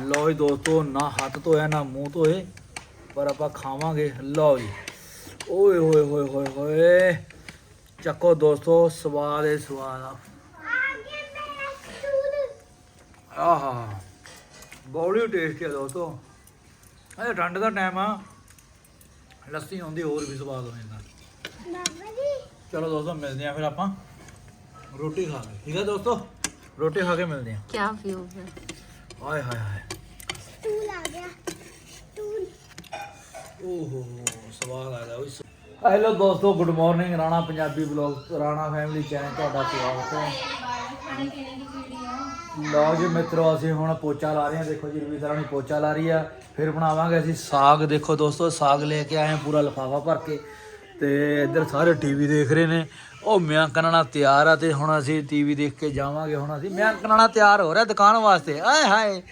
ਲਓ ਜੀ ਦੋਸਤੋ ਨਾ ਹੱਥ ਧੋਇਆ ਨਾ ਮੂੰਹ ਧੋਏ ਪਰ ਆਪਾਂ ਖਾਵਾਂਗੇ। ਲਓ ਜੀ। ਓਏ ਹੋਏ ਹੋਏ ਹੋਏ ਹੋਏ ਚੱਕੋ ਦੋਸਤੋ ਸਵਾਦ ਹੈ ਸਵਾਦ ਆ। ਆਹਾ। ਬੜੀ ਟੇਸਟੀ ਆ ਦੋਸਤੋ। ਇਹ ਠੰਡ ਦਾ ਟਾਈਮ ਆ। ਲੱਸੀ ਹੁੰਦੀ ਹੋਰ ਵੀ ਸਵਾਦ ਹੋ ਜਾਂਦਾ। ਚਲੋ ਦੋਸਤੋ ਮਿਲਦੇ ਆ ਫਿਰ ਆਪਾਂ। ਰੋਟੀ ਖਾ ਕੇ। ਠੀਕ ਹੈ ਦੋਸਤੋ? ਰੋਟੀ ਖਾ ਕੇ ਮਿਲਦੇ ਆ। ਕੀ ਵਿਊ ਹੈ ਹਾਏ ਹਾਏ ਹਾਏ। ਓਹੋ ਸਵਾਦ ਆ ਗਿਆ ਉਸ ਹੈਲੋ ਦੋਸਤੋ good morning Rana Punjabi blog Rana family channel ਤੁਹਾਡਾ ਸਵਾਗਤ ਹੈ। ਲਓ ਜੀ ਮਿੱਤਰੋ, ਅਸੀਂ ਹੁਣ ਪੋਚਾ ਲਾ ਰਹੇ ਹਾਂ। ਦੇਖੋ ਜੀ, ਰਵੀ ਰਾਣੀ ਪੋਚਾ ਲਾ ਰਹੀ ਆ। ਫਿਰ ਬਣਾਵਾਂਗੇ ਅਸੀਂ ਸਾਗ। ਦੇਖੋ ਦੋਸਤੋ, ਸਾਗ ਲੈ ਕੇ ਆਏ ਹਾਂ, ਪੂਰਾ ਲਫਾਫਾ ਭਰ ਕੇ। ਤੇ ਇੱਧਰ ਸਾਰੇ ਟੀਵੀ ਦੇਖ ਰਹੇ ਨੇ। ਉਹ ਮਿਆਂ ਕਨਾਣਾ ਤਿਆਰ ਆ ਤੇ ਹੁਣ ਅਸੀਂ ਟੀਵੀ ਦੇਖ ਕੇ ਜਾਵਾਂਗੇ। ਹੁਣ ਅਸੀਂ ਮਿਆਂ ਕਨਾਣਾ ਤਿਆਰ ਹੋ ਰਿਹਾ ਦੁਕਾਨ ਵਾਸਤੇ। ਆਏ ਹਾਏ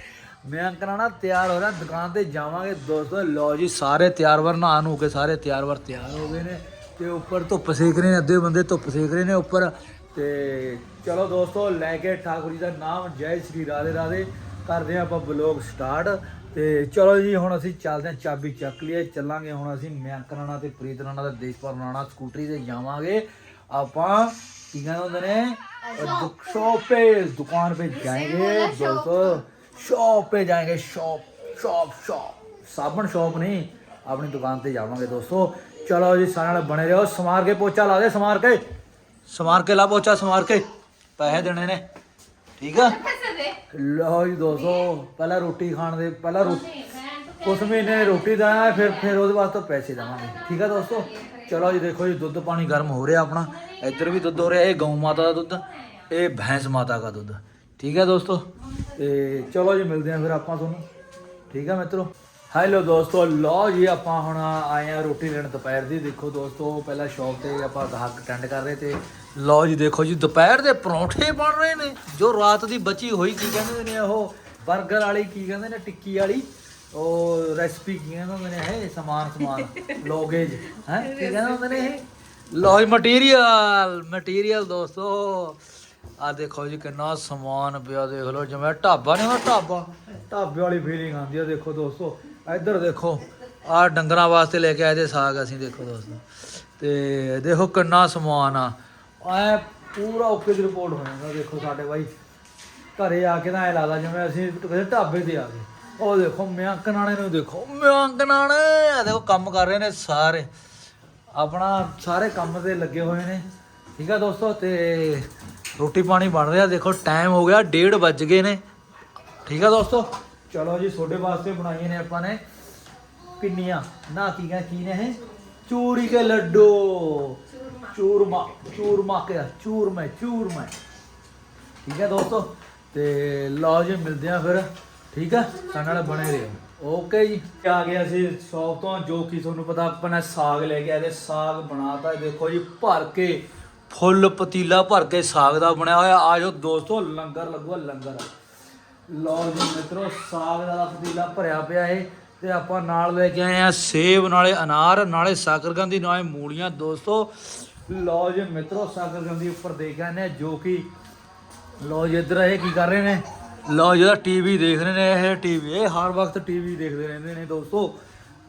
ਮੈਂ ਅੰਕਲ ਨਾ ਤਿਆਰ ਹੋ ਰਿਹਾ ਦੁਕਾਨ ਤੇ ਜਾਵਾਂਗੇ ਦੋਸਤੋ। ਲਓ ਜੀ ਸਾਰੇ ਤਿਆਰ ਵਰ ਨਹਾਣ ਹੋ ਕੇ ਸਾਰੇ ਤਿਆਰ ਵਰ ਤਿਆਰ ਹੋ ਗਏ ਨੇ ਤੇ ਉੱਪਰ ਧੁੱਪ ਸੇਕ ਰਹੇ ਨੇ ਅੱਧੇ ਬੰਦੇ ਧੁੱਪ ਸੇਕ ਰਹੇ ਨੇ ਉੱਪਰ। ਤੇ ਚਲੋ ਦੋਸਤੋ ਲੈ ਕੇ ਠਾਕੁਰ ਜੀ ਦਾ ਨਾਮ ਜੈ ਸ੍ਰੀ ਰਾਧੇ ਰਾਧੇ। ਕਰਦੇ ਆ ਆਪਾਂ ਬਲੌਗ ਸਟਾਰਟ ਤੇ ਚਲੋ ਜੀ ਹੁਣ ਅਸੀਂ ਚੱਲਦੇ ਆ ਚਾਬੀ ਚੱਕ ਲਈਏ। ਚੱਲਾਂਗੇ ਹੁਣ ਅਸੀਂ ਮਿਆਂਕਰਾਣਾ ਤੇ ਪ੍ਰੀਤਰਾਣਾ ਦਾ ਦੇਸ਼ਪਰ ਬਣਾਣਾ ਸਕੂਟਰੀ ਤੇ ਜਾਵਾਂਗੇ। ਆਪਾਂ ਕੀ ਕਹਿੰਦੇ ਹੁੰਦੇ ਨੇ? ਦੁਕਾਨ ਪੇ ਦੁਕਾਨ ਪੇ ਜਾਏਗੇ। ਦੋਸਤੋ ਸ਼ਾਪ 'ਤੇ ਜਾਏਗੇ, ਸ਼ਾਪ ਸ਼ਾਪ ਸ਼ਾਪ। ਸਾਬਣ ਸ਼ਾਪ ਨਹੀਂ, ਆਪਣੀ ਦੁਕਾਨ ਤੇ ਜਾਵਾਂਗੇ ਦੋਸਤੋ। ਚਲੋ ਜੀ ਸਾਰਿਆਂ ਨਾਲ ਬਣੇ ਰਹੋ। ਸਮਾਰ ਕੇ ਪੋਚਾ ਲਾ ਦੇ, ਸਮਾਰ ਕੇ। ਸਮਾਰ ਕੇ ਲਾ ਪੋਚਾ, ਸਮਾਰ ਕੇ। ਪੈਸੇ ਦੇਣੇ ਨੇ। ਠੀਕ ਆ? ਲਓ ਜੀ ਦੋਸਤੋ, ਪਹਿਲਾਂ ਰੋਟੀ ਖਾਣ ਦੇ, ਪਹਿਲਾਂ ਰੋਟੀ ਉਸ ਮਹੀਨੇ ਰੋਟੀ ਦਾ ਫਿਰ ਫਿਰ ਉਹਦੇ ਵਾਸਤੇ ਪੈਸੇ ਦੇਵਾਂਗੇ। ਠੀਕ ਆ ਦੋਸਤੋ? ਚਲੋ ਜੀ, ਦੇਖੋ ਜੀ, ਦੁੱਧ ਪਾਣੀ ਗਰਮ ਹੋ ਰਿਹਾ ਆਪਣਾ। ਇੱਧਰ ਵੀ ਦੁੱਧ ਹੋ ਰਿਹਾ, ਇਹ ਗਊ ਮਾਤਾ ਦਾ ਦੁੱਧ, ਇਹ ਭੈਂਸ ਮਾਤਾ ਦਾ ਦੁੱਧ। ਠੀਕ ਹੈ ਦੋਸਤੋ? ਤੇ ਚਲੋ ਜੀ, ਮਿਲਦੇ ਆਂ ਫਿਰ ਆਪਾਂ ਤੁਹਾਨੂੰ। ਠੀਕ ਆ ਮਿੱਤਰੋ? ਹੈਲੋ ਦੋਸਤੋ, ਲਓ ਜੀ, ਆਪਾਂ ਹੁਣ ਆਏ ਆ ਰੋਟੀ ਲੈਣ ਦੁਪਹਿਰ ਦੀ। ਦੇਖੋ ਦੋਸਤੋ ਪਹਿਲਾਂ ਸ਼ੌਪ ਤੇ ਆਪਾਂ ਗਾਹਕ ਅਟੈਂਡ ਕਰ ਰਹੇ ਤੇ ਲਓ ਜੀ, ਦੇਖੋ ਜੀ, ਦੁਪਹਿਰ ਦੇ ਪਰੌਂਠੇ ਬਣ ਰਹੇ ਨੇ, ਜੋ ਰਾਤ ਦੀ ਬਚੀ ਹੋਈ ਕੀ ਕਹਿੰਦੇ ਨੇ ਉਹ 버ਗਰ ਵਾਲੀ ਕੀ ਕਹਿੰਦੇ ਨੇ, ਟਿੱਕੀ ਵਾਲੀ, ਉਹ ਰੈਸਪੀ ਕੀ ਕਹਿੰਦੇ ਹੁੰਦੇ ਨੇ ਇਹ, ਸਮਾਨ ਸਮਾਨ ਲੋਗੇਜ ਹੈ, ਕੀ ਕਹਿੰਦੇ ਹੁੰਦੇ ਨੇ ਇਹ? ਲਓ ਜੀ ਮਟੀਰੀਅਲ ਮਟੀਰੀਅਲ ਦੋਸਤੋ। ਆ ਦੇਖੋ ਜੀ ਕਿੰਨਾ ਸਮਾਨ ਪਿਆ, ਦੇਖ ਲਓ ਜਿਵੇਂ ਢਾਬਾ ਨਹੀਂ ਹੁੰਦਾ ਢਾਬਾ। ਢਾਬੇ ਵਾਲੀ ਫੀਲਿੰਗ ਆਉਂਦੀ ਆ, ਦੇਖੋ ਦੋਸਤੋ। ਇੱਧਰ ਦੇਖੋ, ਆ ਡੰਗਰਾਂ ਵਾਸਤੇ ਲੈ ਕੇ ਆਏ ਤੇ ਸਾਗ ਅਸੀਂ, ਦੇਖੋ ਦੋਸਤੋ। ਤੇ ਦੇਖੋ ਕਿੰਨਾ ਸਮਾਨ ਆ। ਐ ਪੂਰਾ ਓਕੇ ਦੀ ਰਿਪੋਰਟ ਹੋ ਜਾਂਦਾ, ਦੇਖੋ ਸਾਡੇ ਬਾਈ। ਘਰੇ ਆ ਕੇ ਤਾਂ ਐ ਲੱਗਦਾ ਜਿਵੇਂ ਅਸੀਂ ਕਿਸੇ ਢਾਬੇ ਤੇ ਆ ਗਏ। ਉਹ ਦੇਖੋ, ਮਿਆਂਕ ਨਾਣੇ ਨੂੰ ਦੇਖੋ, ਮਿਆਂਕ ਨਾਣੇ ਆ ਦੇਖੋ, ਕੰਮ ਕਰ ਰਹੇ ਨੇ ਸਾਰੇ। ਆਪਣਾ ਸਾਰੇ ਕੰਮ ਤੇ ਲੱਗੇ ਹੋਏ ਨੇ। ਠੀਕ ਆ ਦੋਸਤੋ, ਤੇ ਰੋਟੀ ਪਾਣੀ ਬਣ ਰਿਹਾ, ਦੇਖੋ ਟਾਈਮ ਹੋ ਗਿਆ 1:30 ਵੱਜ ਗਏ ਨੇ। ਠੀਕ ਆ ਦੋਸਤੋ? ਚਲੋ ਜੀ ਤੁਹਾਡੇ ਵਾਸਤੇ ਬਣਾਈਆਂ ਨੇ ਆਪਾਂ ਨੇ ਪਿੰਨੀਆਂ। ਨਾ, ਕੀ ਕਹਿੰਦੇ ਕੀ ਨੇ ਇਹ? ਚੂਰੀ ਕੇ ਲੱਡੂ। ਚੂਰਮਾ ਚੂਰਮਾ ਕੇ ਚੂਰਮੇ ਚੂਰਮੇ। ਠੀਕ ਹੈ ਦੋਸਤੋ? ਤੇ ਲਓ ਜੀ, ਮਿਲਦੇ ਆ ਫਿਰ। ਠੀਕ ਹੈ ਸਾਡੇ ਨਾਲ ਬਣੇ ਰਹੋ। ਓਕੇ ਜੀ। ਆ ਗਿਆ ਸੀ ਸ਼ੌਪ ਤੋਂ, ਜੋ ਕਿ ਤੁਹਾਨੂੰ ਪਤਾ, ਆਪਾਂ ਨੇ ਸਾਗ ਲੈ ਕੇ ਆਏ ਤੇ ਸਾਗ ਬਣਾਤਾ। ਦੇਖੋ ਜੀ, ਭਰ ਕੇ ਫੁੱਲ ਪਤੀਲਾ ਭਰ ਕੇ ਸਾਗ ਦਾ ਬਣਿਆ ਹੋਇਆ। ਆਜੋ ਦੋਸਤੋ, ਲੰਗਰ ਲੱਗੂਗਾ, ਲੰਗਰ। ਲਓ ਜੀ ਮਿੱਤਰੋ, ਸਾਗ ਦਾ ਪਤੀਲਾ ਭਰਿਆ ਪਿਆ ਏ। ਤੇ ਆਪਾਂ ਨਾਲ ਲੈ ਕੇ ਆਏ ਆ ਸੇਬ, ਨਾਲੇ ਅਨਾਰ, ਨਾਲੇ ਸਾਕਰਗੰਦੀ ਨਾਲੇ ਮੂਲੀਆਂ। ਦੋਸਤੋ, ਲਓ ਜੀ ਮਿੱਤਰੋ ਸਾਕਰਗੰਦੀ ਉੱਪਰ ਦੇਖ ਆਏ ਨੇ ਜੋ ਕਿ, ਲਓ ਜੀ ਇੱਧਰ ਇਹ ਕੀ ਕਰ ਰਹੇ ਨੇ? ਲਓ ਜਿਹੜਾ ਟੀਵੀ ਦੇਖ ਰਹੇ ਨੇ ਇਹ ਟੀਵੀ ਇਹ ਹਰ ਵਕਤ ਟੀਵੀ ਦੇਖਦੇ ਰਹਿੰਦੇ ਨੇ ਦੋਸਤੋ।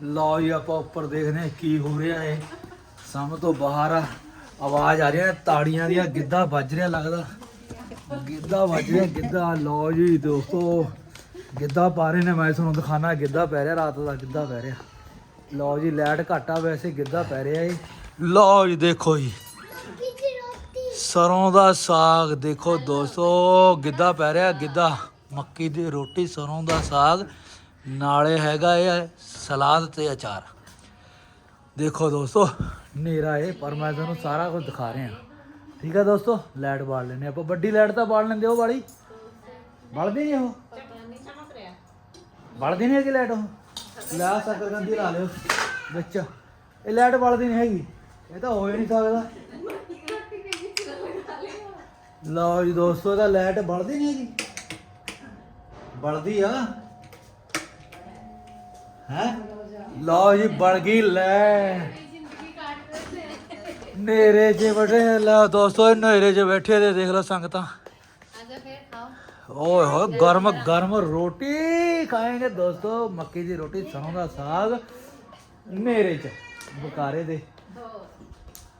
ਲਓ ਜੀ ਆਪਾਂ ਉੱਪਰ ਦੇਖਦੇ ਹਾਂ ਕੀ ਹੋ ਰਿਹਾ ਹੈ ਸਮਝ ਤੋਂ ਬਾਹਰ ਆ। ਆਵਾਜ਼ ਆ ਰਹੀ ਹੈ, ਤਾੜੀਆਂ ਦੀਆਂ, ਗਿੱਧਾ ਵੱਜ ਰਿਹਾ ਲੱਗਦਾ। ਗਿੱਧਾ ਵੱਜ ਰਿਹਾ, ਗਿੱਧਾ। ਲਓ ਜੀ ਦੋਸਤੋ, ਗਿੱਧਾ ਪਾ ਰਹੇ ਨੇ, ਮੈਂ ਤੁਹਾਨੂੰ ਦਿਖਾਣਾ ਗਿੱਧਾ ਪੈ ਰਿਹਾ, ਰਾਤ ਦਾ ਗਿੱਧਾ ਪੈ ਰਿਹਾ। ਲਓ ਜੀ ਲੈਟ ਘੱਟ ਆ ਵੈਸੇ, ਗਿੱਧਾ ਪੈ ਰਿਹਾ ਏ। ਲਓ ਜੀ, ਦੇਖੋ ਜੀ। ਕਿੱਥੇ ਸਰੋਂ ਦਾ ਸਾਗ, ਦੇਖੋ ਦੋਸਤੋ, ਗਿੱਧਾ ਪੈ ਰਿਹਾ, ਗਿੱਧਾ। ਮੱਕੀ ਦੀ ਰੋਟੀ, ਸਰੋਂ ਦਾ ਸਾਗ। ਨਾਲੇ ਹੈਗਾ ਇਹ ਸਲਾਦ ਤੇ ਅਚਾਰ। ਦੇਖੋ ਦੋਸਤੋ ਹਨੇਰਾ ਇਹ ਪਰ ਮੈਂ ਤੁਹਾਨੂੰ ਸਾਰਾ ਕੁਝ ਦਿਖਾ ਰਿਹਾ। ਠੀਕ ਆ ਦੋਸਤੋ, ਲਾਈਟ ਬਾਲ ਲੈਨੇ ਆਪਾਂ। ਵੱਡੀ ਲਾਈਟ ਤਾਂ ਬਾਲ ਲੈਂਦੇ ਉਹ ਵਾਲੀ? ਬਲਦੀ ਨਹੀਂ ਉਹ? ਬਲਦੀ ਨਹੀਂ ਹੈਗੀ ਲਾਈਟ ਉਹ? ਲੈ ਸਕਰਗੰਦੀ ਲਾ ਲਿਓ। ਵਿੱਚ। ਇਹ ਲਾਈਟ ਬਲਦੀ ਨਹੀਂ ਹੈਗੀ। ਇਹ ਤਾਂ ਹੋ ਹੀ ਨਹੀਂ ਸਕਦਾ। ਲਓ ਜੀ ਦੋਸਤੋ, ਇਹਦਾ ਲਾਈਟ ਬਲਦੀ ਨਹੀਂ ਹੈਗੀ। ਬਲਦੀ ਆ। ਹੈ? ਲਓ ਜੀ, ਬਲ ਗਈ ਲੈ। ਨੇਰੇ 'ਚ ਬੈਠੇ ਲੈ ਦੋਸਤੋ ਨੇਰੇ 'ਚ ਬੈਠੇ ਤੇ ਦੇਖ ਲਓ ਸੰਗਤਾਂ। ਆਜਾ ਓਏ ਹੋਏ ਗਰਮ ਗਰਮ ਰੋਟੀ ਖਾਏਗੇ ਦੋਸਤੋ ਮੱਕੀ ਦੀ ਰੋਟੀ ਸਰੋਂ ਦਾ ਸਾਗ ਨੇਰੇ 'ਚ ਬੁਕਾਰੇ ਦੇ।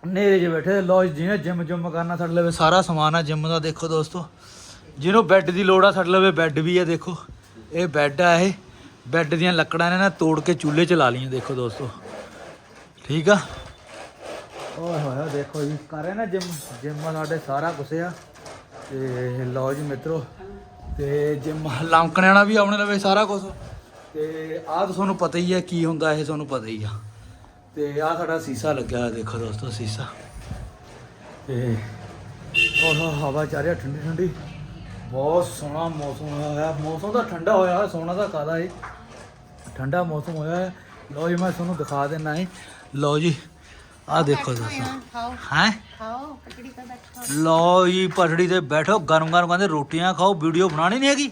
ਨੇਰੇ 'ਚ ਬੈਠੇ ਦੇ ਲੋ ਜਿਹਨੇ ਜਿਮ ਜੁਮ ਕਰਨਾ ਸਾਡੇ ਲਵੇ ਸਾਰਾ ਸਮਾਨ ਆ ਜਿਮ ਦਾ ਦੇਖੋ ਦੋਸਤੋ। ਜਿਹਨੂੰ ਬੈੱਡ ਦੀ ਲੋੜ ਆ ਸਾਡੇ ਲਵੇ ਬੈੱਡ ਵੀ ਆ ਦੇਖੋ। ਇਹ ਬੈੱਡ ਆ ਇਹ ਬੈੱਡ ਦੀਆਂ ਲੱਕੜਾਂ ਨੇ ਨਾ ਤੋੜ ਕੇ ਚੁੱਲ੍ਹੇ 'ਚ ਲਾ ਲਈਆਂ ਦੇਖੋ ਦੋਸਤੋ। ਠੀਕ ਆ? ਓਏ ਹੋਏ ਹੋਏ, ਦੇਖੋ ਜੀ, ਕਰ ਰਹੇ ਨਾ ਜਿਮ ਜਿਮ ਸਾਡੇ ਸਾਰਾ ਕੁਛ ਆ। ਤੇ ਲਓ ਜੀ ਮਿੱਤਰੋ, ਤੇ ਜਿਮ ਲੰਕਣੇ ਵਾਲਾ ਵੀ ਆਪਣੇ ਲਵੇ ਸਾਰਾ ਕੁਝ ਤੇ ਆਹ ਤਾਂ ਤੁਹਾਨੂੰ ਪਤਾ ਹੀ ਹੈ ਕੀ ਹੁੰਦਾ, ਇਹ ਤੁਹਾਨੂੰ ਪਤਾ ਹੀ ਆ। ਤੇ ਆਹ ਸਾਡਾ ਸੀਸਾ ਲੱਗਿਆ ਹੋਇਆ, ਦੇਖੋ ਦੋਸਤੋ, ਸੀਸਾ। ਤੇ ਉਹ ਹਵਾ ਚੱਲ ਰਹੀ ਠੰਡੀ ਠੰਡੀ। ਬਹੁਤ ਸੋਹਣਾ ਮੌਸਮ ਹੋਇਆ ਹੋਇਆ। ਮੌਸਮ ਤਾਂ ਠੰਡਾ ਹੋਇਆ ਹੋਇਆ ਸੋਹਣਾ ਤਾਂ ਕਾਦਾ ਏ। ਠੰਡਾ ਮੌਸਮ ਹੋਇਆ ਹੈ ਲਓ ਜੀ, ਮੈਂ ਤੁਹਾਨੂੰ ਦਿਖਾ ਦਿੰਦਾ ਏ ਲਓ ਜੀ ਆ ਦੇਖੋ ਦੋਸਤੋ ਹੈ? ਖਾਓ ਲਓ ਜੀ ਪਟੜੀ ਤੇ ਬੈਠੋ ਗਰਮ ਗਰਮ ਕਹਿੰਦੇ ਰੋਟੀਆਂ ਖਾਓ ਵੀਡੀਓ ਬਣਾਣੀ ਨਹੀਂ ਹੈਗੀ?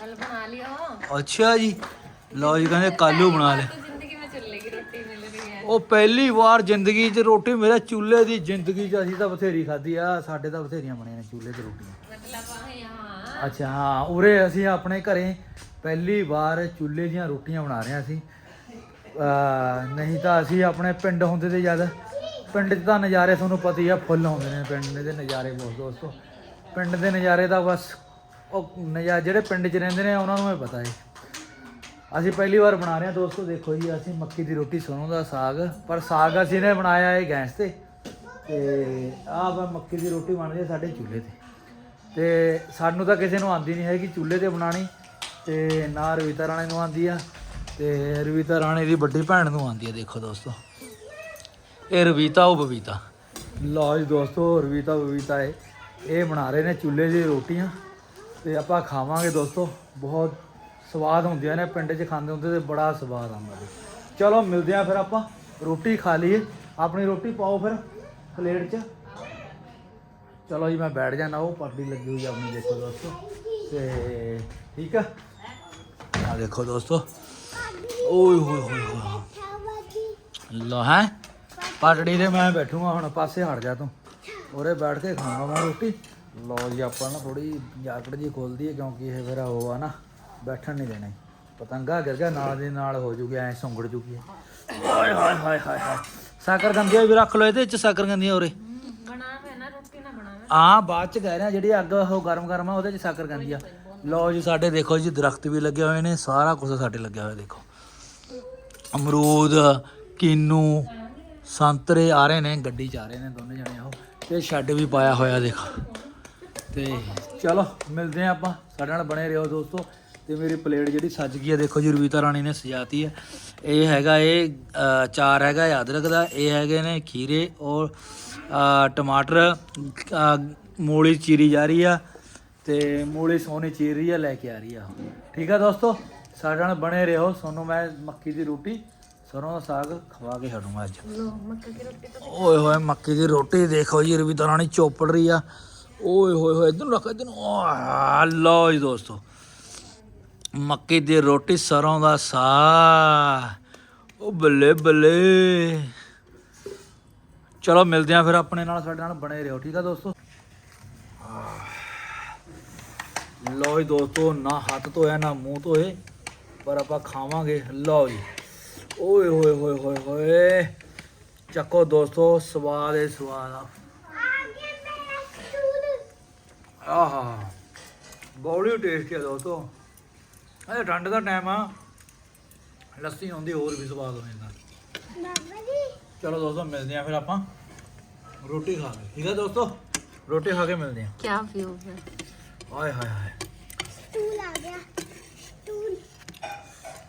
ਕੱਲ ਬਣਾ ਲਿਓ। ਅੱਛਾ ਜੀ। ਲਓ ਜੀ ਕਹਿੰਦੇ ਕੱਲੂ ਬਣਾ ਲੈ ਉਹ ਪਹਿਲੀ ਵਾਰ ਜ਼ਿੰਦਗੀ 'ਚ ਰੋਟੀ ਮੇਰੇ ਚੁੱਲ੍ਹੇ ਦੀ ਜ਼ਿੰਦਗੀ 'ਚ ਅਸੀਂ ਤਾਂ ਬਥੇਰੀ ਖਾਧੀ ਆ ਸਾਡੇ ਤਾਂ ਬਥੇਰੀਆਂ ਬਣੀਆਂ ਨੇ ਚੁੱਲ੍ਹੇ ਤੇ ਰੋਟੀਆਂ। ਅੱਛਾ ਹਾਂ ਉਰੇ ਅਸੀਂ ਆਪਣੇ ਘਰੇ ਪਹਿਲੀ ਵਾਰ ਚੁੱਲ੍ਹੇ ਦੀਆਂ ਰੋਟੀਆਂ ਬਣਾ ਰਹੇ ਸੀ ਨਹੀਂ ਤਾਂ ਅਸੀਂ ਆਪਣੇ ਪਿੰਡ ਹੁੰਦੇ ਤੇ ਜਦ ਪਿੰਡ 'ਚ ਤਾਂ ਨਜ਼ਾਰੇ ਤੁਹਾਨੂੰ ਪਤਾ ਹੀ ਆ, ਫੁੱਲ ਹੁੰਦੇ ਨੇ ਪਿੰਡ ਦੇ ਨਜ਼ਾਰੇ ਬਹੁਤ ਦੋਸਤੋ। ਪਿੰਡ ਦੇ ਨਜ਼ਾਰੇ ਤਾਂ ਬਸ ਉਹ ਨਜ਼ਾਰੇ ਜਿਹੜੇ ਪਿੰਡ 'ਚ ਰਹਿੰਦੇ ਨੇ ਉਹਨਾਂ ਨੂੰ ਹੀ ਪਤਾ ਹੈ ਅਸੀਂ ਪਹਿਲੀ ਵਾਰ ਬਣਾ ਰਹੇ ਹਾਂ ਦੋਸਤੋ, ਦੇਖੋ ਜੀ, ਅਸੀਂ ਮੱਕੀ ਦੀ ਰੋਟੀ ਸਰੋਂ ਦਾ ਸਾਗ। ਪਰ ਸਾਗ ਅਸੀਂ ਨੇ ਬਣਾਇਆ ਹੈ ਗੈਸ ਤੇ। ਤੇ ਆਹ ਵਾ ਮੱਕੀ ਦੀ ਰੋਟੀ ਬਣ ਹੈ ਸਾਡੇ ਚੁੱਲ੍ਹੇ ਤੇ। ਤੇ ਸਾਨੂੰ ਤਾਂ ਕਿਸੇ ਨੂੰ ਆਂਦੀ ਨਹੀਂ ਹੈਗੀ ਚੁੱਲ੍ਹੇ ਤੇ ਬਣਾਣੀ ਤੇ ਨਾ ਰਵੀਤਾ ਰਾਣੇ ਨੂੰ ਆਂਦੀ ਆ। ਤੇ ਰਵੀਤਾ ਰਾਣੇ ਦੀ ਵੱਡੀ ਭੈਣ ਨੂੰ ਆਂਦੀ ਹੈ, ਦੇਖੋ ਦੋਸਤੋ। ਇਹ ਰਵੀਤਾ, ਉਹ ਬਬੀਤਾ। ਲਓ ਜੀ ਦੋਸਤੋ, ਰਵੀਤਾ, ਬਬੀਤਾ ਇਹ। ਇਹ ਬਣਾ ਰਹੇ ਨੇ ਚੁੱਲ੍ਹੇ ਦੀ ਰੋਟੀਆਂ। ਤੇ ਆਪਾਂ ਖਾਵਾਂਗੇ ਦੋਸਤੋ। ਬਹੁਤ ਸਵਾਦ ਹੁੰਦੀਆਂ ਨੇ, ਪਿੰਡ 'ਚ ਖਾਂਦੇ ਹੁੰਦੇ ਤੇ ਬੜਾ ਸਵਾਦ ਆਉਂਦਾ ਜੀ। ਚਲੋ, ਮਿਲਦੇ ਆ ਫਿਰ ਆਪਾਂ। ਰੋਟੀ ਖਾ ਲਈਏ। ਆਪਣੀ ਰੋਟੀ ਪਾਓ ਫਿਰ, ਪਲੇਟ 'ਚ। ਚਲੋ ਜੀ, ਮੈਂ ਬੈਠ ਜਾਣਾ ਉਹ ਪਰਦੀ ਲੱਗੀ ਹੋਈ ਆਪਣੀ ਦੇਖੋ ਦੋਸਤੋ। ਤੇ ਠੀਕ ਆ। ਆ ਦੇਖੋ ਦੋਸਤੋ। ਓਏ ਹੋਏ ਹੋਏ ਹੋਏ ਲੋ ਹੈ? ਪਟੜੀ ਤੇ ਮੈਂ ਬੈਠੂਗਾ ਹੁਣ, ਪਾਸੇ ਹਟ ਜਾ ਤੂੰ। ਓਰੇ ਬੈਠ ਕੇ ਖਾਣਾ ਮੈਂ ਰੋਟੀ। ਲੋ ਜੀ, ਆਪਾਂ ਨਾ ਥੋੜੀ ਜਾਕਟ ਜੀ ਖੋਲਦੀ ਹੈ ਕਿਉਂਕਿ ਇਹ ਫਿਰ ਉਹ ਆ ਨਾ, ਬੈਠਣ ਨਹੀਂ ਦੇਣਾ ਪਤੰਗਾ ਗਿਰ ਗਿਆ, ਨਾਲ ਦੇ ਨਾਲ ਹੋ ਜੂਗੀ, ਐ ਸੁੰਗੜ ਜੂਗੀ। ਹਾਏ ਹਾਏ ਹਾਏ ਹਾਏ ਸਾਕਰ ਗੰਦੀਆਂ ਵੀ ਰੱਖ ਲੋ ਇਹਦੇ ਵਿੱਚ ਸਾਕਰ ਗੰਦੀਆਂ ਉਰੇ। ਬਣਾਵੇਂ ਆ ਬਾਅਦ ਚ ਕਹਿ ਰਿਹਾ, ਜਿਹੜੀ ਅੱਗ ਉਹ ਗਰਮ ਗਰਮ ਆ, ਉਹਦੇ ਚ ਸਾਕਰ ਗੰਦੀ ਆ। ਲਓ ਜੀ, ਸਾਡੇ ਦੇਖੋ ਜੀ, ਦਰਖਤ ਵੀ ਲੱਗੇ ਹੋਏ ਨੇ, ਸਾਰਾ ਕੁਝ ਸਾਡੇ ਲੱਗਿਆ ਹੋਇਆ, ਦੇਖੋ। ਅਮਰੂਦ, ਕਿੰਨੂ, ਸੰਤਰੇ ਆ ਰਹੇ ਨੇ, ਗੱਡੀ ਚ ਆ ਰਹੇ ਨੇ ਦੋਨੇ ਜਣੇ ਉਹ। ਤੇ ਸ਼ੈੱਡ ਵੀ ਪਾਇਆ ਹੋਇਆ, ਦੇਖੋ। ਤੇ ਚਲੋ, ਮਿਲਦੇ ਆ ਆਪਾਂ। ਸਾਡੇ ਨਾਲ ਬਣੇ ਰਹੋ ਦੋਸਤੋ। ਤੇ ਮੇਰੀ ਪਲੇਟ ਜਿਹੜੀ ਸੱਜ ਗਈ ਹੈ, ਦੇਖੋ ਜੀ, ਰਵੀਤਾ ਰਾਣੀ ਨੇ ਸਜਾਤੀ ਹੈ। ਇਹ ਹੈਗਾ ਇਹ ਚਾਰ ਹੈਗਾ ਇਹ ਅਦਰਕ ਦਾ ਇਹ ਹੈਗੇ ਨੇ ਖੀਰੇ ਔਰ ਟਮਾਟਰ ਮੂਲੀ ਚੀਰੀ ਜਾ ਰਹੀ ਆ। ਤੇ ਮੂਲੀ ਸੋਹਣੀ ਚੀਰ ਰਹੀ ਆ, ਲੈ ਕੇ ਆ ਰਹੀ ਆ ਠੀਕ ਆ ਦੋਸਤੋ? ਸਾਡੇ ਨਾਲ ਬਣੇ ਰਹੋ ਸੋਨੂੰ ਮੈਂ ਮੱਕੀ ਦੀ ਰੋਟੀ ਸਰੋਂ ਦਾ ਸਾਗ ਖਵਾ ਕੇ ਛੱਡੂੰਗਾ ਅੱਜ। ਲੋ ਓਏ ਹੋਏ ਮੱਕੀ ਦੀ ਰੋਟੀ ਦੇਖੋ ਜੀ ਰਵੀ ਤਾਂ ਰਾਣੀ ਚੋਪੜ ਰਹੀ ਆ। ਓਏ ਹੋਏ ਹੋਏ ਇਧਰ ਰੱਖ ਇਧਰ ਲਓ ਜੀ ਦੋਸਤੋ ਮੱਕੀ ਦੀ ਰੋਟੀ ਸਰੋਂ ਦਾ ਸਾਗ। ਉਹ ਬੱਲੇ ਬੱਲੇ। ਚਲੋ ਮਿਲਦੇ ਆ ਫਿਰ ਆਪਣੇ ਨਾਲ ਸਾਡੇ ਨਾਲ ਬਣੇ ਰਹੋ ਠੀਕ ਆ ਦੋਸਤੋ? ਲੋ ਜੀ ਦੋਸਤੋ ਨਾ ਹੱਥ ਧੋਇਆ ਨਾ ਮੂੰਹ ਧੋਏ। ਪਰ ਆਪਾਂ ਖਾਵਾਂਗੇ। ਲਓ ਜੀ। ਓਏ ਹੋਏ ਹੋਏ ਹੋਏ ਹੋਏ ਚੱਕੋ ਦੋਸਤੋ ਸਵਾਦ ਹੈ ਸਵਾਦ ਆ। ਆਹਾ। ਬੜੀ ਟੇਸਟੀ ਹੈ ਦੋਸਤੋ। ਅਰੇ ਠੰਡ ਦਾ ਟਾਈਮ ਆ। ਲੱਸੀ ਆਉਂਦੀ ਹੋਰ ਵੀ ਸਵਾਦ ਹੋ ਜਾਂਦਾ। ਚਲੋ ਦੋਸਤੋ ਮਿਲਦੇ ਆ ਫਿਰ ਆਪਾਂ। ਰੋਟੀ ਖਾ ਕੇ। ਠੀਕ ਹੈ ਦੋਸਤੋ? ਰੋਟੀ ਖਾ ਕੇ ਮਿਲਦੇ ਆ। ਕੀ ਫਿਊ ਹੈ। ਹਾਏ ਹਾਏ ਹਾਏ। ਸਟੂਲ ਆ ਗਿਆ।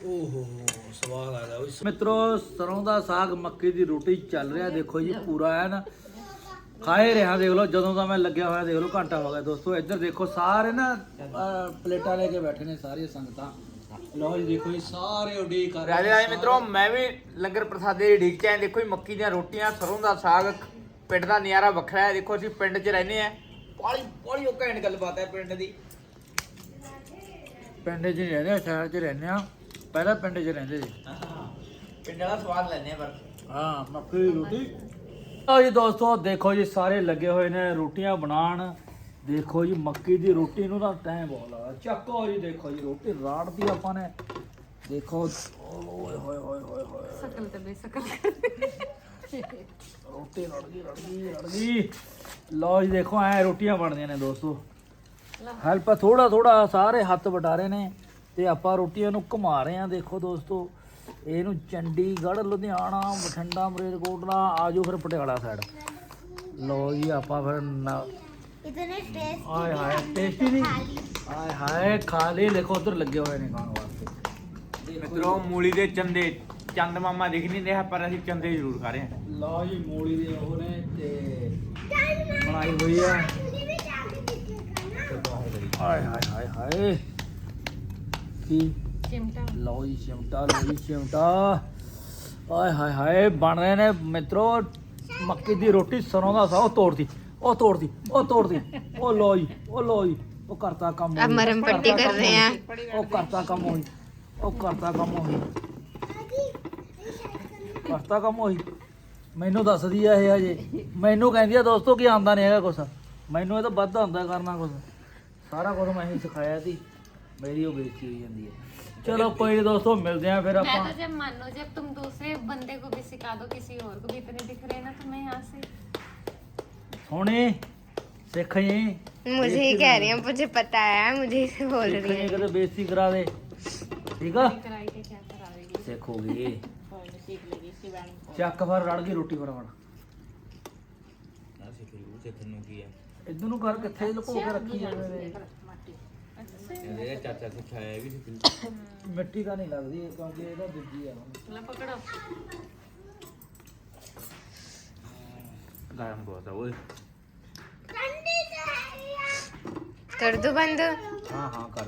ਓਹੋ ਸਵਾਦ ਆ ਓਏ ਮਿੱਤਰੋ ਸਰੋਂ ਦਾ ਸਾਗ ਮੱਕੀ ਦੀ ਰੋਟੀ ਚੱਲ ਰਿਹਾ ਦੇਖੋ ਜੀ ਪੂਰਾ ਹੈ ਨਾ ਖਾਏ ਰਿਹਾ ਦੇਖ ਲਓ ਜਦੋਂ ਦਾ ਮੈਂ ਲੱਗਿਆ ਹੋਇਆ ਦੇਖ ਲਓ ਘੰਟਾ ਹੋ ਗਿਆ ਦੋਸਤੋ ਇੱਧਰ ਦੇਖੋ ਸਾਰੇ ਨਾ ਅਹ, ਪਲੇਟਾਂ ਲੈ ਕੇ ਬੈਠੇ ਨੇ ਸਾਰੀਆਂ ਸੰਗਤਾਂ। ਲਓ ਜੀ ਦੇਖੋ ਜੀ ਸਾਰੇ ਉਡੀਕ ਕਰ ਰਾਜੇ ਰਾਜੇ ਮਿੱਤਰੋ ਮੈਂ ਵੀ ਲੰਗਰ ਪ੍ਰਸਾਦੇ ਦੀ ਢੀਕ ਚ ਆਇਆ ਦੇਖੋ ਜੀ ਮੱਕੀ ਦੀਆਂ ਰੋਟੀਆਂ ਸਰੋਂ ਦਾ ਸਾਗ ਪਿੰਡ ਦਾ ਨਜ਼ਾਰਾ ਵੱਖਰਾ ਹੈ ਦੇਖੋ ਅਸੀਂ ਪਿੰਡ 'ਚ ਰਹਿੰਦੇ ਆ ਬਾਲੀ ਬਾਲੀ ਉਹ ਘੈਂਟ ਗੱਲਬਾਤ ਹੈ ਪਿੰਡ ਦੀ। ਪਿੰਡ 'ਚ ਨਹੀਂ ਰਹਿੰਦੇ ਸ਼ਹਿਰ 'ਚ ਰਹਿੰਦੇ ਆ ਪਹਿਲਾਂ ਪਿੰਡ 'ਚ ਰਹਿੰਦੇ ਸੀ। ਪਿੰਡ ਦਾ ਸਵਾਦ ਲੈਣੇ ਆ ਪਰ। ਹਾਂ ਮੱਕੀ ਦੀ ਰੋਟੀ। ਲਓ ਜੀ ਦੋਸਤੋ ਦੇਖੋ ਜੀ ਸਾਰੇ ਲੱਗੇ ਹੋਏ ਨੇ ਰੋਟੀਆਂ ਬਣਾਉਣ। ਦੇਖੋ ਜੀ ਮੱਕੀ ਦੀ ਰੋਟੀ ਨੂੰ ਤਾਂ ਟਾਈਮ ਬਹੁਤ ਲੱਗਦਾ। ਚੱਕੋ ਜੀ ਦੇਖੋ ਜੀ ਰੋਟੀ ਰਾੜਦੀ ਆਪਾਂ ਨੇ। ਦੇਖੋ ਓਏ ਹੋਏ ਹੋਏ ਹੋਏ ਹੋਏ। ਸਕਲ ਤੇ ਬੇਸਕਲ ਰੋਟੀ ਰੜ ਗਈ ਰੜ ਗਈ ਰੜ ਗਈ। ਲਓ ਜੀ ਦੇਖੋ ਐ ਰੋਟੀਆਂ ਬਣਦੀਆਂ ਨੇ ਦੋਸਤੋ। ਹੈਲਪ ਥੋੜਾ ਥੋੜਾ ਸਾਰੇ ਹੱਥ ਵਟਾਰੇ ਨੇ। ਤੇ ਆਪਾਂ ਰੋਟੀਆਂ ਨੂੰ ਘੁਮਾ ਰਹੇ ਹਾਂ ਦੇਖੋ ਦੋਸਤੋ। ਇਹਨੂੰ ਚੰਡੀਗੜ੍ਹ ਲੁਧਿਆਣਾ ਬਠਿੰਡਾ ਮਰੇਲਕੋਟਲਾ ਆਜੋ ਫਿਰ ਪਟਿਆਲਾ ਸਾਈਡ ਲੋ ਜੀ ਆਪਾਂ ਫਿਰ ਆਏ ਹਾਏ ਖਾ ਲਈ ਦੇਖੋ ਉਧਰ ਲੱਗੇ ਹੋਏ ਨੇ ਖਾਣ ਵਾਸਤੇ। ਮੂਲੀ ਦੇ ਚੰਦੇ ਚੰਦ ਮਾਮਾ ਦਿਖ ਨਹੀਂ ਰਿਹਾ ਪਰ ਅਸੀਂ ਚੰਦੇ ਜ਼ਰੂਰ ਖਾ ਰਹੇ ਹਾਂ। ਲਓ ਜੀ ਮੂਲੀ ਦੇ ਉਹ ਨੇ ਤੇ ਬਣਾਈ ਹੋਈ ਹੈ ਆਏ ਹਾਏ ਹਾਏ ਹਾਏ। ਕੀ? ਜੀ ਚਿਮਟਾ ਲਓ ਬਣ ਰਹੇ ਨੇ ਮਿੱਤਰੋ ਮੱਕੀ ਦੀ ਰੋਟੀ ਸਰੋਂ ਦਾ ਸਾਗ ਤੋੜਦੀ ਉਹ ਤੋੜਦੀ ਉਹ ਤੋੜਦੀ ਉਹ ਲਓ ਜੀ ਉਹ ਲਓ ਜੀ ਉਹ ਕਰਤਾ ਕੰਮ ਅਬ ਮਰਮ ਪੱਟੀ ਕਰ ਰਹੇ ਆ। ਉਹ ਕਰਤਾ ਕੰਮ ਹੋਈ ਉਹ ਕਰਤਾ ਕੰਮ ਹੋਈ ਕਰਤਾ ਕੰਮ ਹੋਈ ਮੈਨੂੰ ਦੱਸਦੀ ਆ ਇਹ ਹਜੇ। ਮੈਨੂੰ ਕਹਿੰਦੀ ਆ ਦੋਸਤੋ ਕੀ ਆਂਦਾ ਨਹੀਂ ਹੈਗਾ ਕੁਛ। ਮੈਨੂੰ ਇਹ ਤਾਂ ਵੱਧ ਆਂਦਾ ਕਰਨਾ ਕੁਛ। ਸਾਰਾ ਕੁਝ ਮੈਂ ਹੀ ਸਿਖਾਇਆ ਸੀ। ਮੇਰੀ ਉਹ ਬੇਇੱਜ਼ਤੀ ਹੋਈ ਜਾਂਦੀ ਹੈ ਚਲੋ ਕੋਈ ਨੀ ਦੋਸਤੋ ਮਿਲਦੇ ਆ ਫਿਰ मैं ਆਪਾਂ तो जब मान लो जब तुम दूसरे बंदे को भी सिखा दो किसी और को भी इतने दिख रहे हैं ना तुम्हें यहाँ से ਸੋਹਣੇ ਸਿੱਖ ਜੀ मुझे ही कह रही हूँ मुझे पता है मुझे ही बोल ਸਿੱਖ रही ਜੀ है ਕਦੇ ਬੇਇੱਜ਼ਤੀ ਕਰਾ ਦੇ ਠੀਕ ਆ कराई के क्या करावेगी ਸਿੱਖ ਹੋ ਗਈ ਚੱਕ ਫਿਰ ਰੜ ਗਈ ਰੋਟੀ ਫਟਾਫਟ ਅਸੀਂ ਫਿਰ ਸਿੱਖਣ ਨੂੰ ਕੀ ਹੈ ਇਧਰ ਨੂੰ ਕਰ ਕਿੱਥੇ ਲੁਕੋ ਕੇ ਰੱਖੀ ਜਾਂਦੇ ਨੇ ਇਹਦੇ ਚਾਚਾ ਸਿਖਾਇਆ ਵੀ ਸਿੱਖ ਮਿੱਟੀ ਤਾਂ ਨਹੀਂ ਲੱਗਦੀ ਕਿਉਂਕਿ ਇਹਦਾ ਦੂਜੀ ਆ ਹੁਣ ला पकड़ो ਗਰਮ ਬਹੁਤ ਆ ਓਏ ठंडी तो है यार कर दो बंद ਹਾਂ ਹਾਂ ਕਰ